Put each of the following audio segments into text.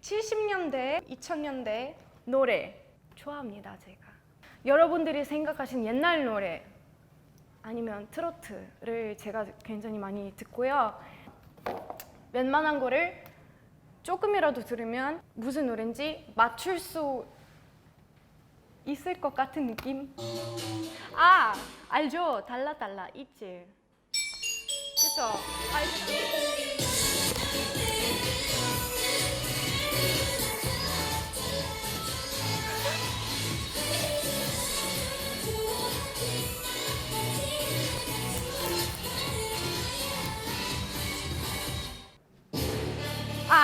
70년대, 2000년대 노래 좋아합니다, 제가. 여러분들이 생각하신 옛날 노래 아니면 트로트를 제가 굉장히 많이 듣고요. 웬만한 거를 조금이라도 들으면 무슨 노래인지 맞출 수 있을 것 같은 느낌? 아, 알죠? 달라 달라 있지. 그쵸? 알죠?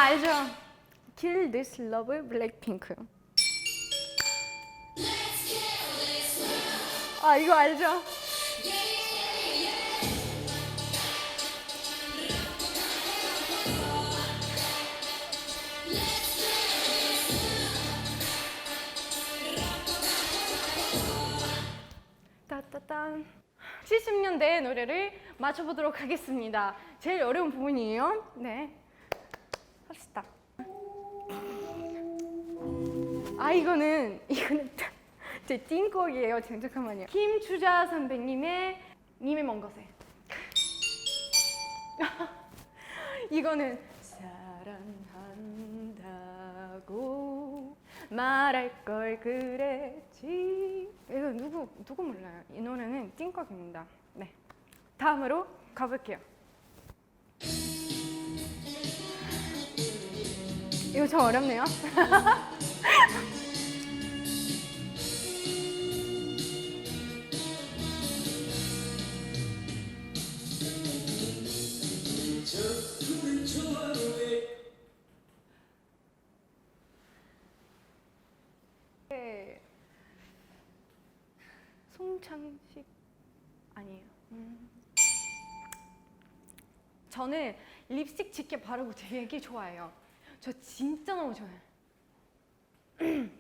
알죠? Kill This 블랙핑크. 아, 이거 알죠? 따따딴 70년대 노래를 맞춰보도록 하겠습니다. 제일 어려운 부분이에요. 네, 합시다. 아 이거는 이거는 제 띵곡이에요. 잠깐만요. 김추자 선배님의 님의 먼 곳에. 이거는 사랑한다고 말할 걸 그랬지. 이거 누구 누구 몰라요? 이 노래는 띵곡입니다. 네. 다음으로 가볼게요. 이거 좀 어렵네요. 네. 송창식 아니에요. 음. 저는 립스틱 짙게 바르고 되게 좋아해요. 저 진짜 너무 좋아해요.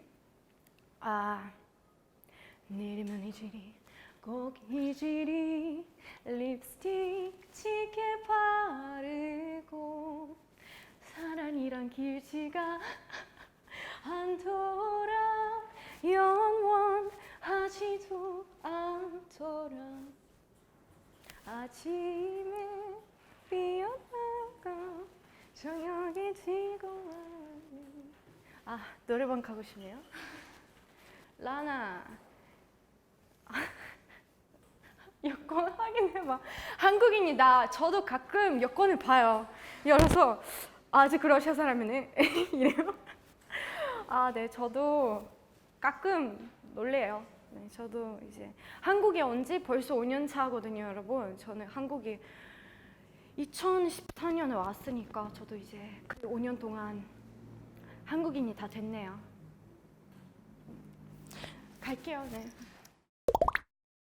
아, 내리면 이질이 꼭 이질이 립스틱 짙게 바르고 사랑이란 길지가 않더라 영원하지도 않더라 아침에 피어나가 저녁에 지고 아 노래방 가고 싶네요. 라나. 여권 확인해봐. 한국인이다 저도 가끔 여권을 봐요. 열어서 아직 러시아 사람이네. 이래요. 아, 네, 저도 가끔 놀래요. 네, 저도 이제 한국에 온 지 벌써 5년 차거든요, 여러분. 저는 한국에 2014년에 왔으니까 저도 이제 그 5년 동안 한국인이 다 됐네요. 갈게요, 네.